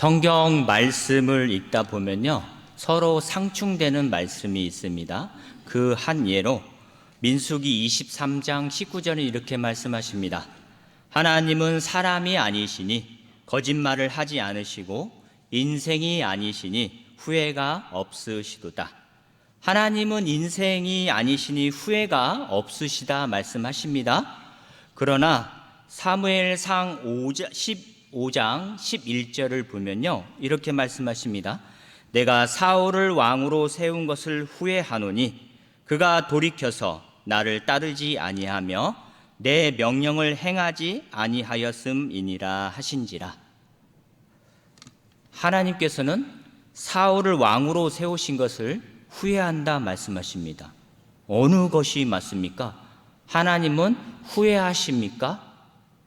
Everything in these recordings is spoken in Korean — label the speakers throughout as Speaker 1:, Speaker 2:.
Speaker 1: 성경 말씀을 읽다 보면요. 서로 상충되는 말씀이 있습니다. 그 한 예로 민수기 23장 19절에 이렇게 말씀하십니다. 하나님은 사람이 아니시니 거짓말을 하지 않으시고 인생이 아니시니 후회가 없으시도다. 하나님은 인생이 아니시니 후회가 없으시다 말씀하십니다. 그러나 사무엘상 15장 11절을 보면요. 이렇게 말씀하십니다. 내가 사울을 왕으로 세운 것을 후회하노니 그가 돌이켜서 나를 따르지 아니하며 내 명령을 행하지 아니하였음이니라 하신지라. 하나님께서는 사울을 왕으로 세우신 것을 후회한다 말씀하십니다. 어느 것이 맞습니까? 하나님은 후회하십니까?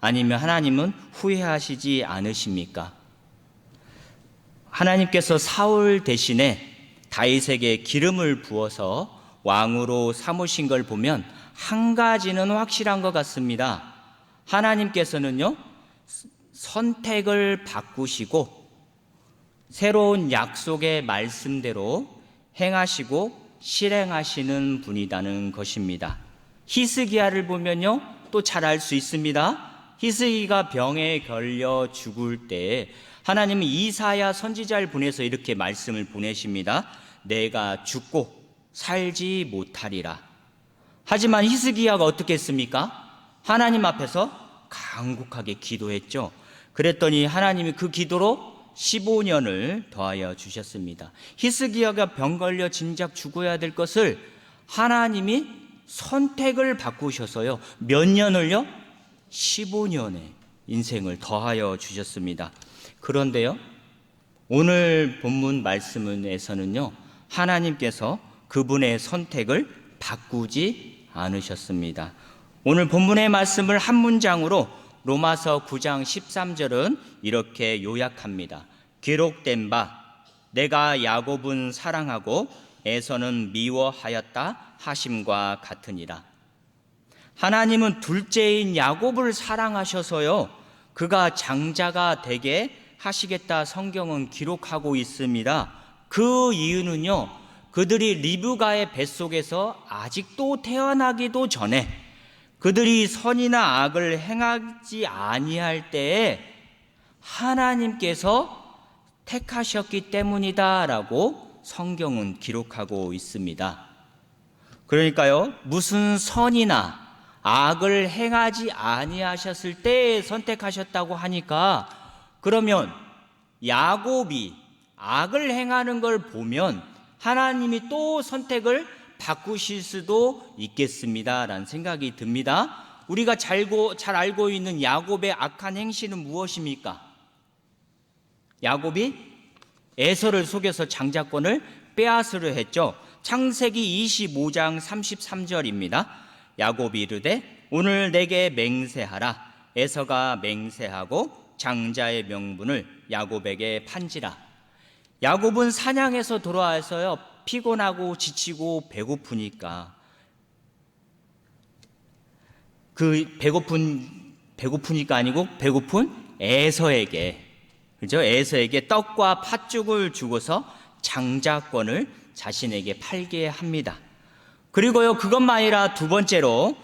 Speaker 1: 아니면 하나님은 후회하시지 않으십니까? 하나님께서 사울 대신에 다윗에게 기름을 부어서 왕으로 삼으신 걸 보면 한 가지는 확실한 것 같습니다. 하나님께서는요, 선택을 바꾸시고 새로운 약속의 말씀대로 행하시고 실행하시는 분이라는 것입니다. 히스기야를 보면요, 또 잘 알 수 있습니다. 히스기가 병에 걸려 죽을 때에 하나님은 이사야 선지자를 보내서 이렇게 말씀을 보내십니다. 내가 죽고 살지 못하리라. 하지만 히스기야가 어떻게 했습니까? 하나님 앞에서 간곡하게 기도했죠. 그랬더니 하나님이 그 기도로 15년을 더하여 주셨습니다. 히스기야가 병 걸려 진작 죽어야 될 것을 하나님이 선택을 바꾸셔서요. 몇 년을요? 15년의 인생을 더하여 주셨습니다. 그런데요. 오늘 본문 말씀에서는요. 하나님께서 그분의 선택을 바꾸지 않으셨습니다. 오늘 본문의 말씀을 한 문장으로 로마서 9장 13절은 이렇게 요약합니다. 기록된 바 내가 야곱은 사랑하고 에서는 미워하였다 하심과 같으니라. 하나님은 둘째인 야곱을 사랑하셔서요. 그가 장자가 되게 하시겠다 성경은 기록하고 있습니다. 그 이유는요. 그들이 리브가의 뱃속에서 아직도 태어나기도 전에 그들이 선이나 악을 행하지 아니할 때에 하나님께서 택하셨기 때문이다라고 성경은 기록하고 있습니다. 그러니까요, 무슨 선이나 악을 행하지 아니하셨을 때 선택하셨다고 하니까 그러면 야곱이 악을 행하는 걸 보면 하나님이 또 선택을 바꾸실 수도 있겠습니다라는 생각이 듭니다. 우리가 잘고, 잘 알고 있는 야곱의 악한 행실은 무엇입니까? 야곱이 에서를 속여서 장자권을 빼앗으려 했죠. 창세기 25장 33절입니다. 야곱이 이르되 오늘 내게 맹세하라. 에서가 맹세하고 장자의 명분을 야곱에게 판지라. 야곱은 사냥에서 돌아와서요. 피곤하고 지치고 배고프니까 그 배고픈 배고프니까 아니고 배고픈 에서에게 그죠? 에서에게 떡과 팥죽을 주고서 장자권을 자신에게 팔게 합니다. 그리고요 그것만 아니라 두 번째로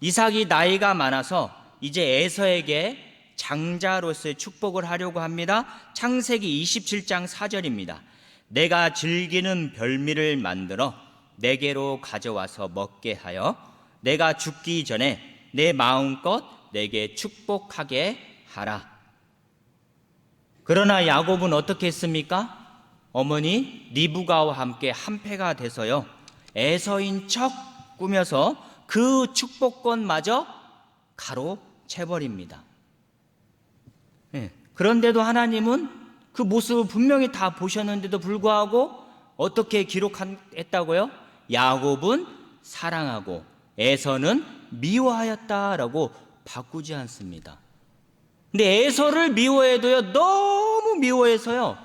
Speaker 1: 이삭이 나이가 많아서 이제 에서에게 장자로서의 축복을 하려고 합니다. 창세기 27장 4절입니다. 내가 즐기는 별미를 만들어 내게로 가져와서 먹게 하여 내가 죽기 전에 내 마음껏 내게 축복하게 하라. 그러나 야곱은 어떻게 했습니까? 어머니 리브가와 함께 한패가 돼서요. 에서인 척 꾸며서 그 축복권마저 가로채 버립니다. 네. 그런데도 하나님은 그 모습을 분명히 다 보셨는데도 불구하고 어떻게 기록했다고요? 야곱은 사랑하고 에서는 미워하였다라고 바꾸지 않습니다. 근데 에서를 미워해도요, 너무 미워해서요,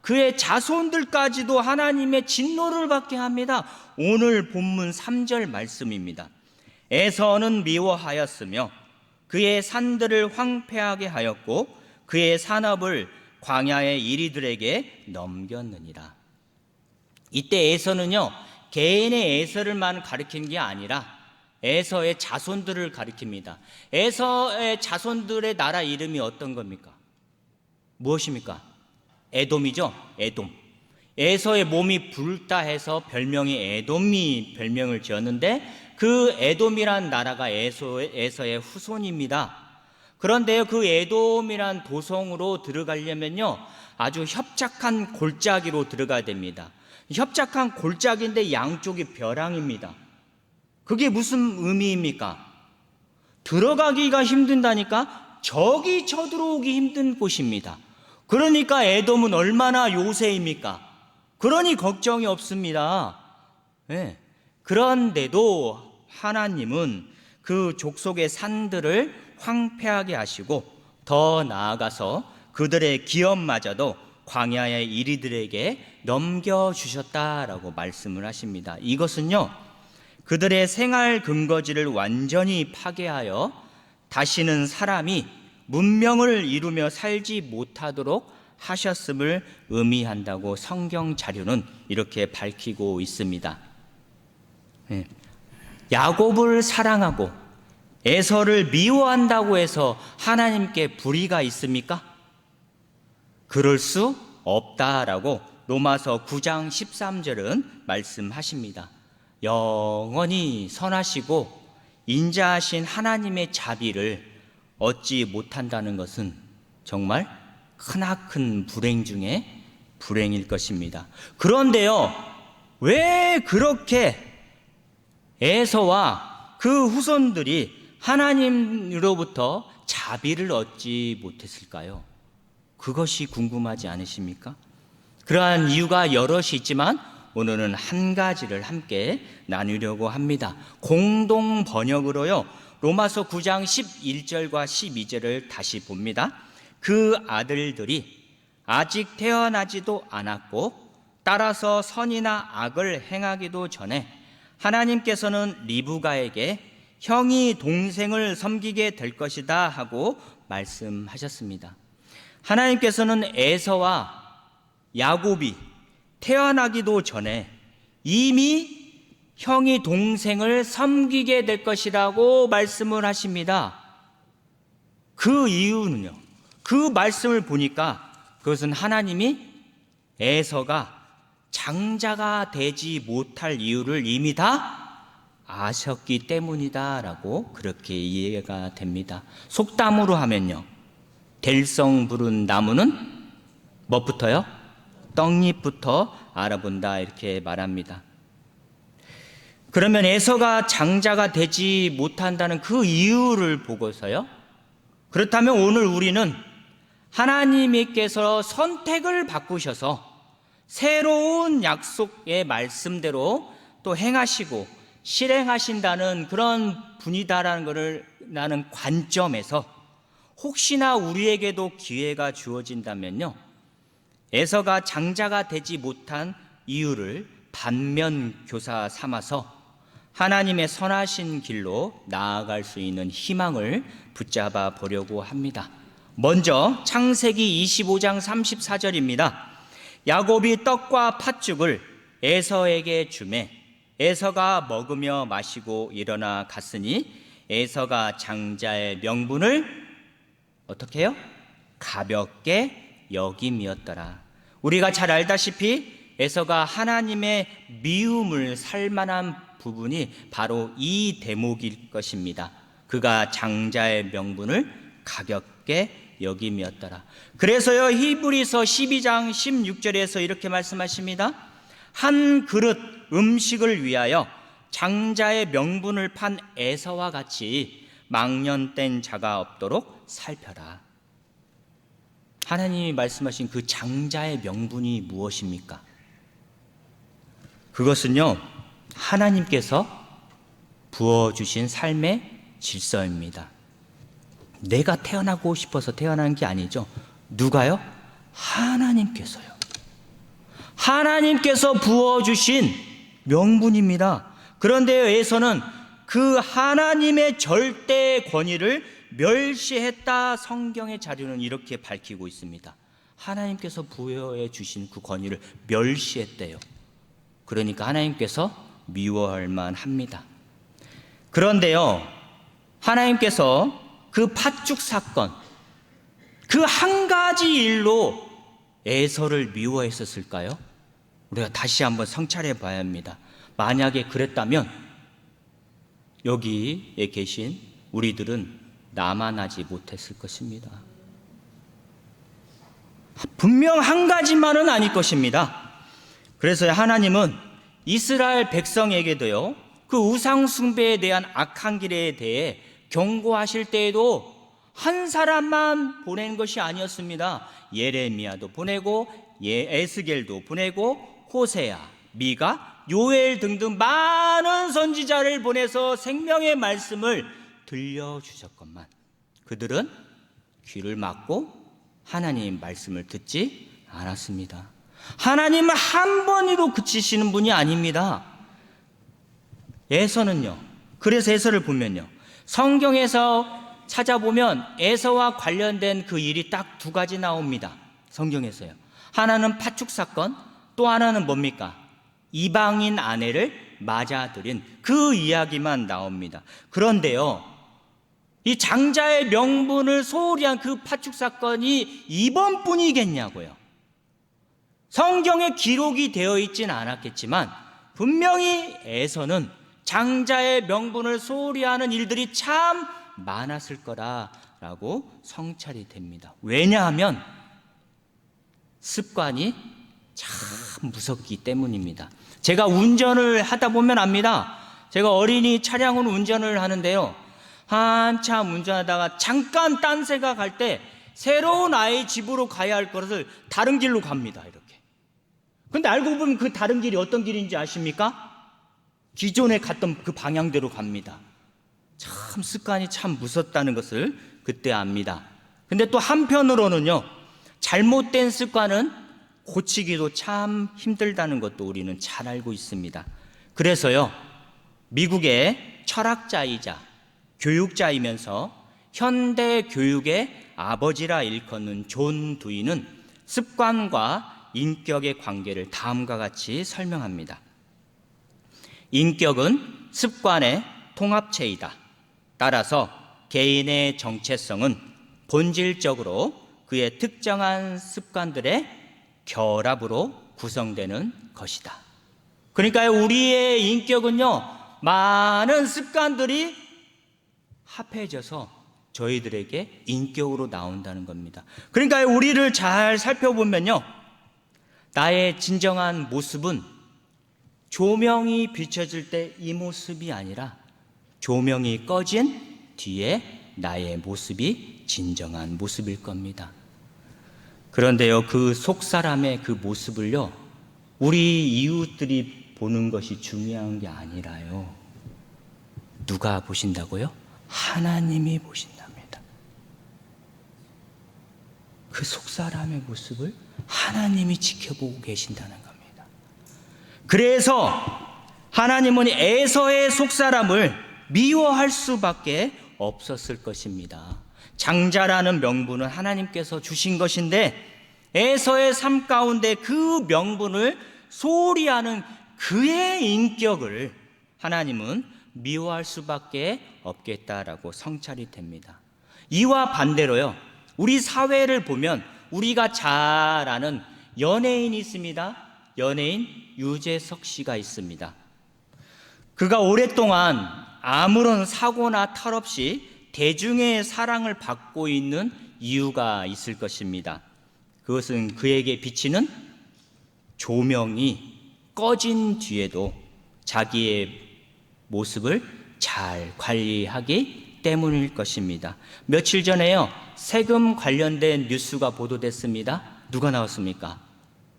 Speaker 1: 그의 자손들까지도 하나님의 진노를 받게 합니다. 오늘 본문 3절 말씀입니다. 에서는 미워하였으며 그의 산들을 황폐하게 하였고 그의 산업을 광야의 이리들에게 넘겼느니라. 이때 에서는요 개인의 에서를만 가리킨 게 아니라 에서의 자손들을 가리킵니다. 에서의 자손들의 나라 이름이 어떤 겁니까? 무엇입니까? 에돔이죠. 에돔. 에서의 몸이 붉다 해서 별명이 에돔이 별명을 지었는데 그 에돔이란 나라가 에서의, 에서의 후손입니다. 그런데요, 그 에돔이란 도성으로 들어가려면요, 아주 협착한 골짜기로 들어가야 됩니다. 협착한 골짜기인데 양쪽이 벼랑입니다. 그게 무슨 의미입니까? 들어가기가 힘든다니까 적이 쳐들어오기 힘든 곳입니다. 그러니까 에돔은 얼마나 요새입니까? 그러니 걱정이 없습니다. 예. 그런데도 하나님은 그 족속의 산들을 황폐하게 하시고 더 나아가서 그들의 기업마저도 광야의 이리들에게 넘겨주셨다라고 말씀을 하십니다. 이것은요, 그들의 생활 근거지를 완전히 파괴하여 다시는 사람이 문명을 이루며 살지 못하도록 하셨음을 의미한다고 성경 자료는 이렇게 밝히고 있습니다. 예. 야곱을 사랑하고 에서를 미워한다고 해서 하나님께 불의가 있습니까? 그럴 수 없다라고 로마서 9장 13절은 말씀하십니다. 영원히 선하시고 인자하신 하나님의 자비를 얻지 못한다는 것은 정말 크나큰 불행 중에 불행일 것입니다. 그런데요, 왜 그렇게 에서와 그 후손들이 하나님으로부터 자비를 얻지 못했을까요? 그것이 궁금하지 않으십니까? 그러한 이유가 여럿이 있지만 오늘은 한 가지를 함께 나누려고 합니다. 공동 번역으로요. 로마서 9장 11절과 12절을 다시 봅니다. 그 아들들이 아직 태어나지도 않았고 따라서 선이나 악을 행하기도 전에 하나님께서는 리브가에게 형이 동생을 섬기게 될 것이다 하고 말씀하셨습니다. 하나님께서는 에서와 야곱이 태어나기도 전에 이미 형이 동생을 섬기게 될 것이라고 말씀을 하십니다. 그 이유는요. 그 말씀을 보니까 그것은 하나님이 에서가 장자가 되지 못할 이유를 이미 다 아셨기 때문이다라고 그렇게 이해가 됩니다. 속담으로 하면요. 될성 부른 나무는 뭐부터요? 떡잎부터 알아본다 이렇게 말합니다. 그러면 에서가 장자가 되지 못한다는 그 이유를 보고서요. 그렇다면 오늘 우리는 하나님께서 선택을 바꾸셔서 새로운 약속의 말씀대로 또 행하시고 실행하신다는 그런 분이다라는 것을 나는 관점에서 혹시나 우리에게도 기회가 주어진다면요. 에서가 장자가 되지 못한 이유를 반면 교사 삼아서 하나님의 선하신 길로 나아갈 수 있는 희망을 붙잡아 보려고 합니다. 먼저 창세기 25장 34절입니다. 야곱이 떡과 팥죽을 에서에게 주매 에서가 먹으며 마시고 일어나 갔으니 에서가 장자의 명분을 어떻게 해요? 가볍게 여김이었더라. 우리가 잘 알다시피 에서가 하나님의 미움을 살 만한 부분이 바로 이 대목일 것입니다. 그가 장자의 명분을 가볍게 여김이었더라. 그래서요 히브리서 12장 16절에서 이렇게 말씀하십니다. 한 그릇 음식을 위하여 장자의 명분을 판 에서와 같이 망년된 자가 없도록 살펴라. 하나님이 말씀하신 그 장자의 명분이 무엇입니까? 그것은요, 하나님께서 부어주신 삶의 질서입니다. 내가 태어나고 싶어서 태어난 게 아니죠. 누가요? 하나님께서요. 하나님께서 부어주신 명분입니다. 그런데 에서는 그 하나님의 절대 권위를 멸시했다 성경의 자료는 이렇게 밝히고 있습니다. 하나님께서 부여해 주신 그 권위를 멸시했대요. 그러니까 하나님께서 미워할 만합니다. 그런데요, 하나님께서 그 팥죽 사건, 그 한 가지 일로 에서를 미워했었을까요? 우리가 다시 한번 성찰해 봐야 합니다. 만약에 그랬다면 여기에 계신 우리들은 남아나지 못했을 것입니다. 분명 한 가지만은 아닐 것입니다. 그래서 하나님은 이스라엘 백성에게도요, 그 우상숭배에 대한 악한 길에 대해 경고하실 때에도 한 사람만 보낸 것이 아니었습니다. 예레미야도 보내고, 예, 에스겔도 보내고, 호세야, 미가, 요엘 등등 많은 선지자를 보내서 생명의 말씀을 들려주셨건만 그들은 귀를 막고 하나님 말씀을 듣지 않았습니다. 하나님은 한 번이도 그치시는 분이 아닙니다. 에서는요. 그래서 에서를 보면요. 성경에서 찾아보면 에서와 관련된 그 일이 딱 두 가지 나옵니다. 성경에서요. 하나는 파축 사건, 또 하나는 뭡니까? 이방인 아내를 맞아들인 그 이야기만 나옵니다. 그런데요. 이 장자의 명분을 소홀히 한 그 파축 사건이 이번뿐이겠냐고요. 성경에 기록이 되어 있지는 않았겠지만 분명히 에서는 장자의 명분을 소홀히 하는 일들이 참 많았을 거라라고 성찰이 됩니다. 왜냐하면 습관이 참 무섭기 때문입니다. 제가 운전을 하다 보면 압니다. 제가 어린이 차량으로 운전을 하는데요. 한참 운전하다가 잠깐 딴새가 갈 때 새로운 아이 집으로 가야 할 것을 다른 길로 갑니다. 이렇게. 근데 알고 보면 그 다른 길이 어떤 길인지 아십니까? 기존에 갔던 그 방향대로 갑니다. 참 습관이 참 무섭다는 것을 그때 압니다. 근데 또 한편으로는요, 잘못된 습관은 고치기도 참 힘들다는 것도 우리는 잘 알고 있습니다. 그래서요, 미국의 철학자이자 교육자이면서 현대 교육의 아버지라 일컫는 존 두이는 습관과 인격의 관계를 다음과 같이 설명합니다. 인격은 습관의 통합체이다. 따라서 개인의 정체성은 본질적으로 그의 특정한 습관들의 결합으로 구성되는 것이다. 그러니까 우리의 인격은요, 많은 습관들이 합해져서 저희들에게 인격으로 나온다는 겁니다. 그러니까 우리를 잘 살펴보면요, 나의 진정한 모습은 조명이 비춰질 때 이 모습이 아니라 조명이 꺼진 뒤에 나의 모습이 진정한 모습일 겁니다. 그런데요, 그 속 사람의 그 모습을요, 우리 이웃들이 보는 것이 중요한 게 아니라요. 누가 보신다고요? 하나님이 보신답니다. 그 속 사람의 모습을 하나님이 지켜보고 계신다는 겁니다. 그래서 하나님은 에서의 속사람을 미워할 수밖에 없었을 것입니다. 장자라는 명분은 하나님께서 주신 것인데 에서의 삶 가운데 그 명분을 소홀히 하는 그의 인격을 하나님은 미워할 수밖에 없겠다라고 성찰이 됩니다. 이와 반대로요. 우리 사회를 보면 우리가 잘 아는 연예인이 있습니다. 연예인 유재석 씨가 있습니다. 그가 오랫동안 아무런 사고나 탈 없이 대중의 사랑을 받고 있는 이유가 있을 것입니다. 그것은 그에게 비치는 조명이 꺼진 뒤에도 자기의 모습을 잘 관리하기 때문일 것입니다. 며칠 전에요, 세금 관련된 뉴스가 보도됐습니다. 누가 나왔습니까?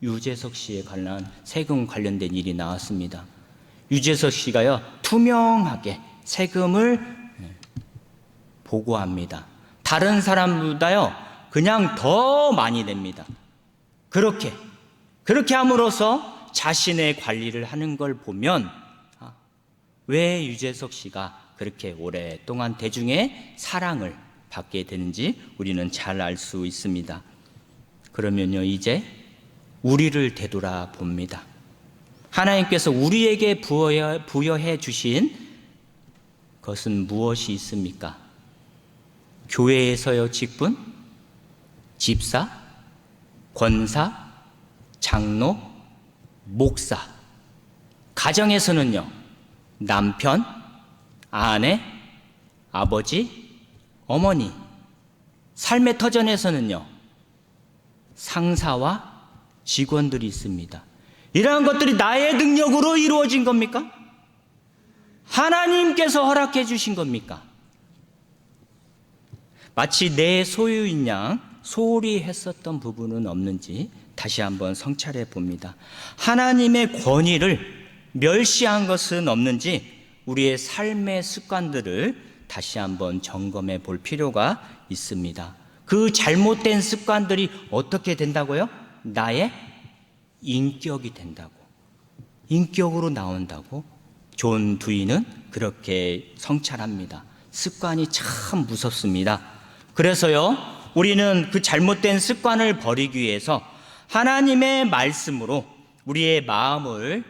Speaker 1: 유재석 씨에 관한 세금 관련된 일이 나왔습니다. 유재석 씨가요, 투명하게 세금을 보고합니다. 다른 사람보다요, 그냥 더 많이 냅니다. 그렇게, 그렇게 함으로써 자신의 관리를 하는 걸 보면, 아, 왜 유재석 씨가 그렇게 오랫동안 대중의 사랑을 받게 되는지 우리는 잘 알 수 있습니다. 그러면요, 이제 우리를 되돌아 봅니다. 하나님께서 우리에게 부여해, 부여해 주신 것은 무엇이 있습니까? 교회에서요, 직분, 집사, 권사, 장로, 목사. 가정에서는요, 남편, 아내, 아버지, 어머니. 삶의 터전에서는요, 상사와 직원들이 있습니다. 이러한 것들이 나의 능력으로 이루어진 겁니까? 하나님께서 허락해 주신 겁니까? 마치 내 소유인 양 소홀히 했었던 부분은 없는지 다시 한번 성찰해 봅니다. 하나님의 권위를 멸시한 것은 없는지 우리의 삶의 습관들을 다시 한번 점검해 볼 필요가 있습니다. 그 잘못된 습관들이 어떻게 된다고요? 나의 인격이 된다고. 인격으로 나온다고. 존 두이는 그렇게 성찰합니다. 습관이 참 무섭습니다. 그래서요, 우리는 그 잘못된 습관을 버리기 위해서 하나님의 말씀으로 우리의 마음을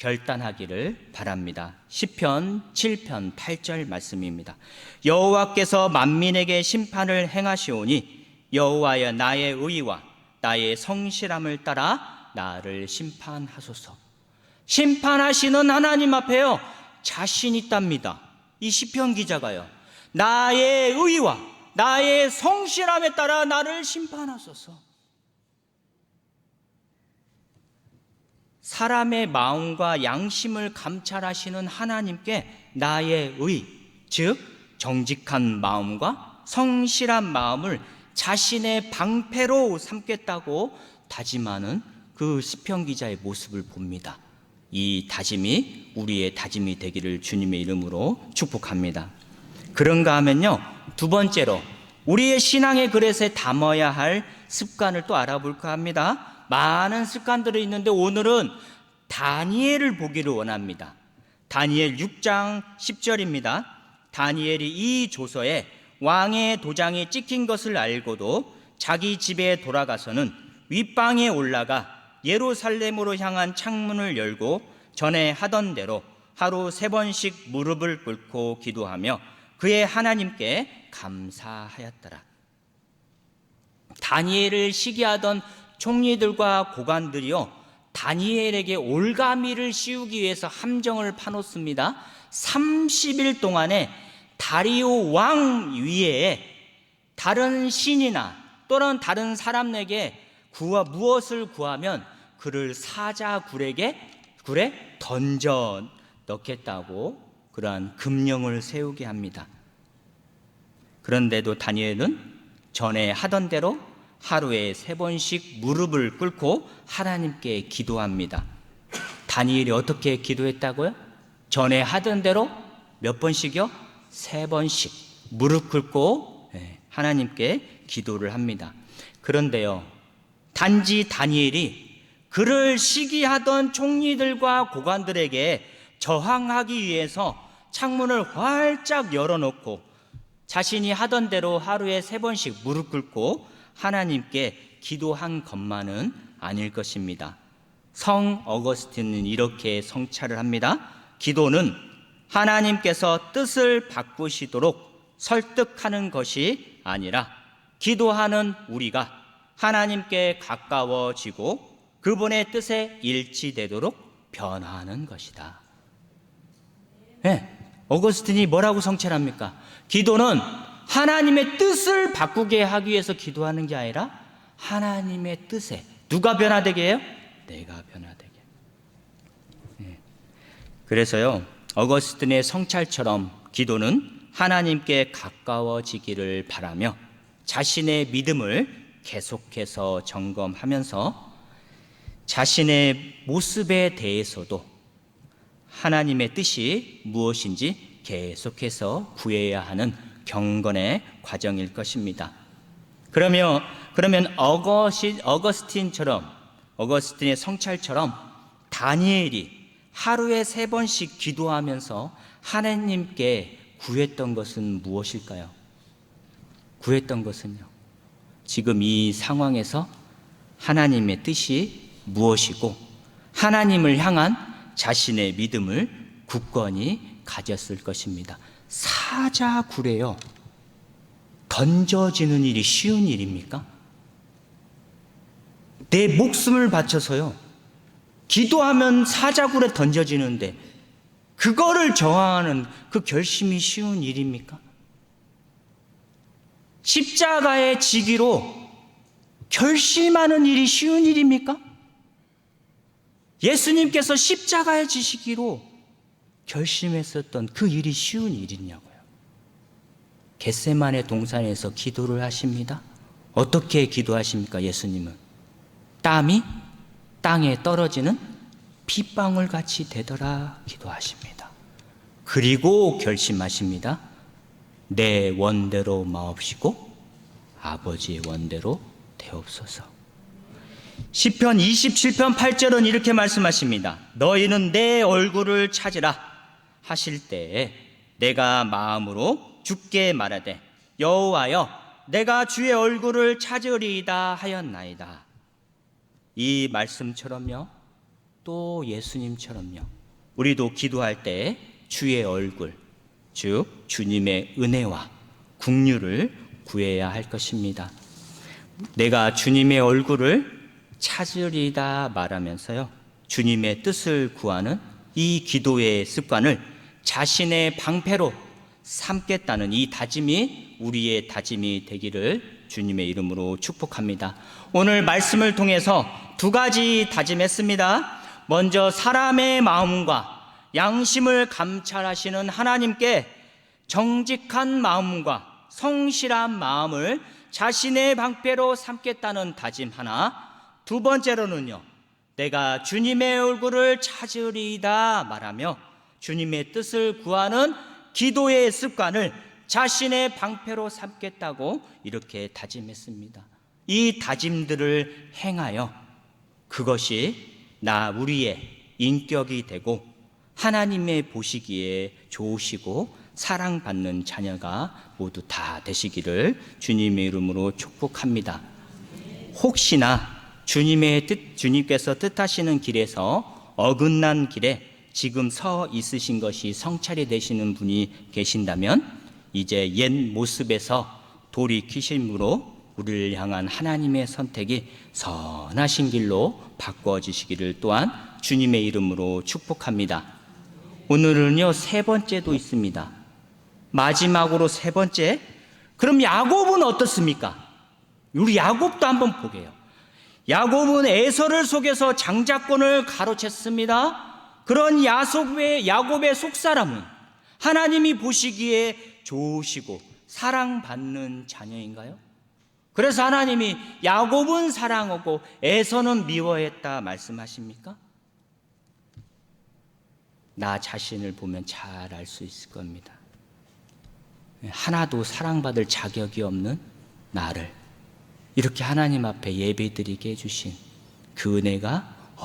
Speaker 1: 결단하기를 바랍니다. 시편 7편 8절 말씀입니다. 여호와께서 만민에게 심판을 행하시오니 여호와여 나의 의와 나의 성실함을 따라 나를 심판하소서. 심판하시는 하나님 앞에요 자신 있답니다. 이 시편 기자가요. 나의 의와 나의 성실함에 따라 나를 심판하소서. 사람의 마음과 양심을 감찰하시는 하나님께 나의 의, 즉 정직한 마음과 성실한 마음을 자신의 방패로 삼겠다고 다짐하는 그 시편 기자의 모습을 봅니다. 이 다짐이 우리의 다짐이 되기를 주님의 이름으로 축복합니다. 그런가 하면요. 두 번째로 우리의 신앙의 그릇에 담아야 할 습관을 또 알아볼까 합니다. 많은 습관들이 있는데 오늘은 다니엘을 보기를 원합니다. 다니엘 6장 10절입니다. 다니엘이 이 조서에 왕의 도장이 찍힌 것을 알고도 자기 집에 돌아가서는 윗방에 올라가 예루살렘으로 향한 창문을 열고 전에 하던 대로 하루 세 번씩 무릎을 꿇고 기도하며 그의 하나님께 감사하였더라. 다니엘을 시기하던 총리들과 고관들이요 다니엘에게 올가미를 씌우기 위해서 함정을 파놓습니다. 30일 동안에 다리오 왕 위에 다른 신이나 또는 다른 사람에게 구하 무엇을 구하면 그를 사자 굴에게 굴에 던져 넣겠다고 그러한 금령을 세우게 합니다. 그런데도 다니엘은 전에 하던 대로 하루에 세 번씩 무릎을 꿇고 하나님께 기도합니다. 다니엘이 어떻게 기도했다고요? 전에 하던 대로 몇 번씩요? 세 번씩 무릎 꿇고 예, 하나님께 기도를 합니다. 그런데요, 단지 다니엘이 그를 시기하던 총리들과 고관들에게 저항하기 위해서 창문을 활짝 열어놓고 자신이 하던 대로 하루에 세 번씩 무릎 꿇고 하나님께 기도한 것만은 아닐 것입니다. 성 어거스틴은 이렇게 성찰을 합니다. 기도는 하나님께서 뜻을 바꾸시도록 설득하는 것이 아니라 기도하는 우리가 하나님께 가까워지고 그분의 뜻에 일치되도록 변화하는 것이다. 네, 어거스틴이 뭐라고 성찰합니까? 기도는 하나님의 뜻을 바꾸게 하기 위해서 기도하는 게 아니라 하나님의 뜻에 누가 변화되게 해요? 내가 변화되게. 네. 그래서요, 어거스틴의 성찰처럼 기도는 하나님께 가까워지기를 바라며 자신의 믿음을 계속해서 점검하면서 자신의 모습에 대해서도 하나님의 뜻이 무엇인지 계속해서 구해야 하는 경건의 과정일 것입니다. 그러면 그러면 어거시, 어거스틴처럼 어거스틴의 성찰처럼 다니엘이 하루에 세 번씩 기도하면서 하나님께 구했던 것은 무엇일까요? 구했던 것은요. 지금 이 상황에서 하나님의 뜻이 무엇이고 하나님을 향한 자신의 믿음을 굳건히 가졌을 것입니다. 사자굴에요. 던져지는 일이 쉬운 일입니까? 내 목숨을 바쳐서요. 기도하면 사자굴에 던져지는데 그거를 저항하는 그 결심이 쉬운 일입니까? 십자가에 지기로 결심하는 일이 쉬운 일입니까? 예수님께서 십자가에 지시기로 결심했었던 그 일이 쉬운 일이냐고요. 겟세만의 동산에서 기도를 하십니다. 어떻게 기도하십니까, 예수님은? 땀이 땅에 떨어지는 빗방울 같이 되더라 기도하십니다. 그리고 결심하십니다. 내 원대로 마옵시고 아버지의 원대로 되옵소서. 시편 27편 8절은 이렇게 말씀하십니다. 너희는 내 얼굴을 찾으라 하실 때에 내가 마음으로 죽게 말하되 여호와여 내가 주의 얼굴을 찾으리이다 하였나이다. 이 말씀처럼요. 또 예수님처럼요. 우리도 기도할 때 주의 얼굴, 즉 주님의 은혜와 국류를 구해야 할 것입니다. 내가 주님의 얼굴을 찾으리다 말하면서요. 주님의 뜻을 구하는 이 기도의 습관을 자신의 방패로 삼겠다는 이 다짐이 우리의 다짐이 되기를 주님의 이름으로 축복합니다. 오늘 말씀을 통해서 두 가지 다짐했습니다. 먼저 사람의 마음과 양심을 감찰하시는 하나님께 정직한 마음과 성실한 마음을 자신의 방패로 삼겠다는 다짐 하나. 두 번째로는요. 내가 주님의 얼굴을 찾으리이다 말하며 주님의 뜻을 구하는 기도의 습관을 자신의 방패로 삼겠다고 이렇게 다짐했습니다. 이 다짐들을 행하여 그것이 나 우리의 인격이 되고 하나님의 보시기에 좋으시고 사랑받는 자녀가 모두 다 되시기를 주님의 이름으로 축복합니다. 혹시나 주님의 뜻, 주님께서 뜻하시는 길에서 어긋난 길에 지금 서 있으신 것이 성찰이 되시는 분이 계신다면 이제 옛 모습에서 돌이키심으로 우리를 향한 하나님의 선택이 선하신 길로 바꿔지시기를 또한 주님의 이름으로 축복합니다. 오늘은요 세 번째도 있습니다. 마지막으로 세 번째. 그럼 야곱은 어떻습니까? 우리 야곱도 한번 보게요. 야곱은 에서를 속여서 장자권을 가로챘습니다. 그런 야곱의, 야곱의 속사람은 하나님이 보시기에 좋으시고 사랑받는 자녀인가요? 그래서 하나님이 야곱은 사랑하고 에서는 미워했다 말씀하십니까? 나 자신을 보면 잘 알 수 있을 겁니다. 하나도 사랑받을 자격이 없는 나를 이렇게 하나님 앞에 예배드리게 해주신 그 은혜가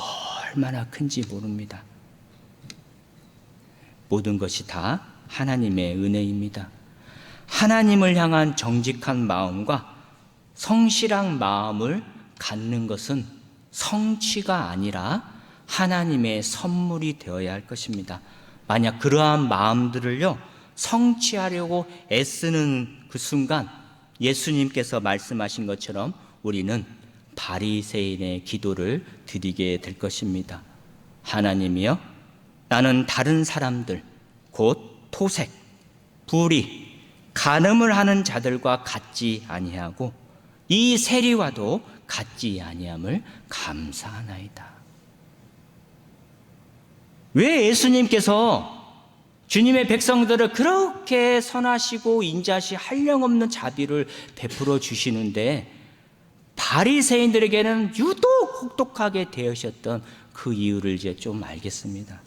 Speaker 1: 얼마나 큰지 모릅니다. 모든 것이 다 하나님의 은혜입니다. 하나님을 향한 정직한 마음과 성실한 마음을 갖는 것은 성취가 아니라 하나님의 선물이 되어야 할 것입니다. 만약 그러한 마음들을요, 성취하려고 애쓰는 그 순간 예수님께서 말씀하신 것처럼 우리는 바리새인의 기도를 드리게 될 것입니다. 하나님이여 나는 다른 사람들 곧 토색, 불의, 간음을 하는 자들과 같지 아니하고 이 세리와도 같지 아니함을 감사하나이다. 왜 예수님께서 주님의 백성들을 그렇게 선하시고 인자시 한량없는 자비를 베풀어 주시는데 바리새인들에게는 유독 혹독하게 대하셨던 그 이유를 이제 좀 알겠습니다.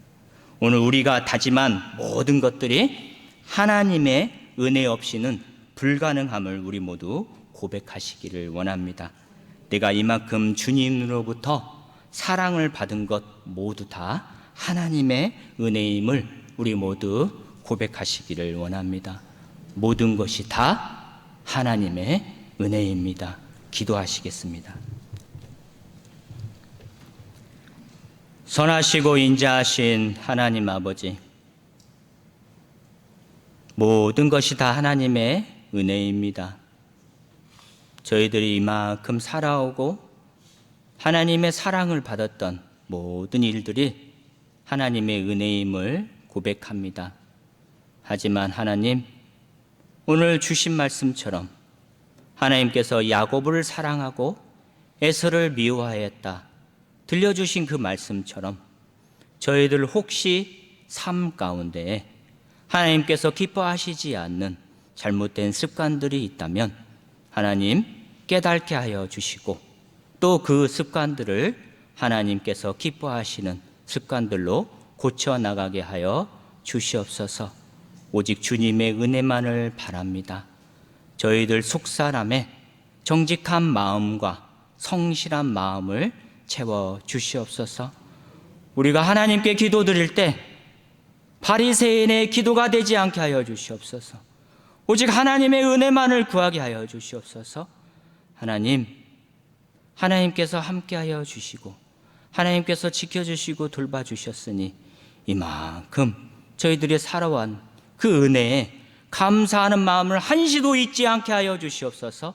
Speaker 1: 오늘 우리가 다짐한 모든 것들이 하나님의 은혜 없이는 불가능함을 우리 모두 고백하시기를 원합니다. 내가 이만큼 주님으로부터 사랑을 받은 것 모두 다 하나님의 은혜임을 우리 모두 고백하시기를 원합니다. 모든 것이 다 하나님의 은혜입니다. 기도하시겠습니다. 선하시고 인자하신 하나님 아버지, 모든 것이 다 하나님의 은혜입니다. 저희들이 이만큼 살아오고 하나님의 사랑을 받았던 모든 일들이 하나님의 은혜임을 고백합니다. 하지만 하나님, 오늘 주신 말씀처럼 하나님께서 야고보를 사랑하고 에서를 미워하였다. 들려주신 그 말씀처럼 저희들 혹시 삶 가운데 하나님께서 기뻐하시지 않는 잘못된 습관들이 있다면 하나님 깨닫게 하여 주시고 또 그 습관들을 하나님께서 기뻐하시는 습관들로 고쳐 나가게 하여 주시옵소서. 오직 주님의 은혜만을 바랍니다. 저희들 속사람의 정직한 마음과 성실한 마음을 채워 주시옵소서. 우리가 하나님께 기도드릴 때 바리새인의 기도가 되지 않게 하여 주시옵소서. 오직 하나님의 은혜만을 구하게 하여 주시옵소서. 하나님, 하나님께서 함께하여 주시고 하나님께서 지켜주시고 돌봐주셨으니 이만큼 저희들이 살아온 그 은혜에 감사하는 마음을 한시도 잊지 않게 하여 주시옵소서.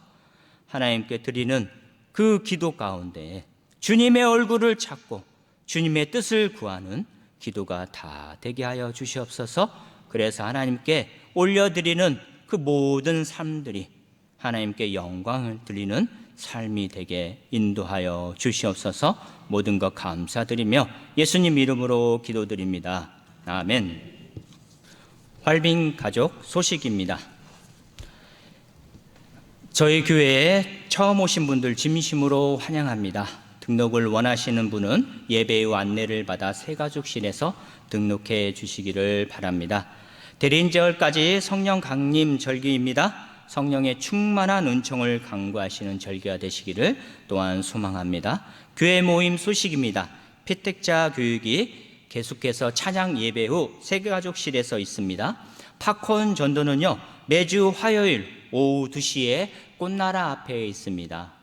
Speaker 1: 하나님께 드리는 그 기도 가운데 주님의 얼굴을 찾고 주님의 뜻을 구하는 기도가 다 되게 하여 주시옵소서. 그래서 하나님께 올려드리는 그 모든 삶들이 하나님께 영광을 드리는 삶이 되게 인도하여 주시옵소서. 모든 것 감사드리며 예수님 이름으로 기도드립니다. 아멘. 활빈 가족 소식입니다. 저희 교회에 처음 오신 분들 진심으로 환영합니다. 등록을 원하시는 분은 예배 후 안내를 받아 새가족실에서 등록해 주시기를 바랍니다. 대린절까지 성령 강림 절기입니다. 성령의 충만한 은총을 강구하시는 절기가 되시기를 또한 소망합니다. 교회 모임 소식입니다. 피택자 교육이 계속해서 찬양 예배 후 세가족실에서 있습니다. 팝콘 전도는요 매주 화요일 오후 2시에 꽃나라 앞에 있습니다.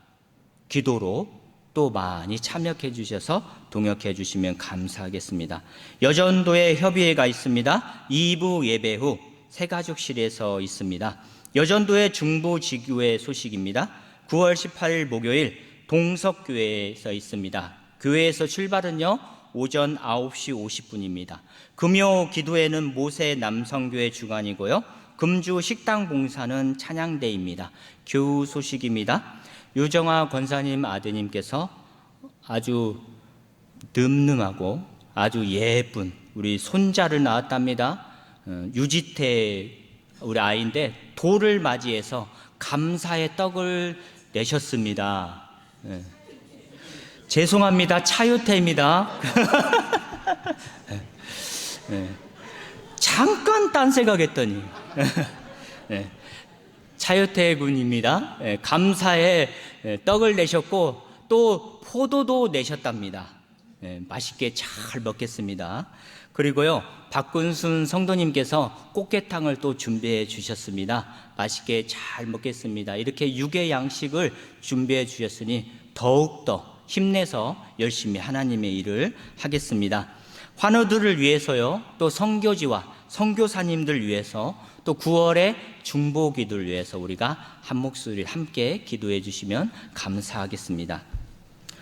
Speaker 1: 기도로 또 많이 참여해 주셔서 동역해 주시면 감사하겠습니다. 여전도에 협의회가 있습니다. 2부 예배 후 세가족실에서 있습니다. 여전도의 중부 지교회 소식입니다. 9월 18일 목요일 동석교회에서 있습니다. 교회에서 출발은요 오전 9시 50분입니다. 금요 기도회는 모세 남성교회 주관이고요. 금주 식당 봉사는 찬양대입니다. 교우 소식입니다. 유정아 권사님 아드님께서 아주 늠름하고 아주 예쁜 우리 손자를 낳았답니다. 어, 유지태 우리 아이인데 돌을 맞이해서 감사의 떡을 내셨습니다. 예. 죄송합니다. 차유태입니다. 예. 잠깐 딴 생각했더니 예. 차유태 군입니다. 예, 감사의 예, 떡을 내셨고 또 포도도 내셨답니다. 예, 맛있게 잘 먹겠습니다. 그리고요 박군순 성도님께서 꽃게탕을 또 준비해 주셨습니다. 맛있게 잘 먹겠습니다. 이렇게 육의 양식을 준비해 주셨으니 더욱 더 힘내서 열심히 하나님의 일을 하겠습니다. 환우들을 위해서요 또 성교지와 성교사님들 위해서 또 9월에 중보 기도를 위해서 우리가 한 목소리 함께 기도해 주시면 감사하겠습니다.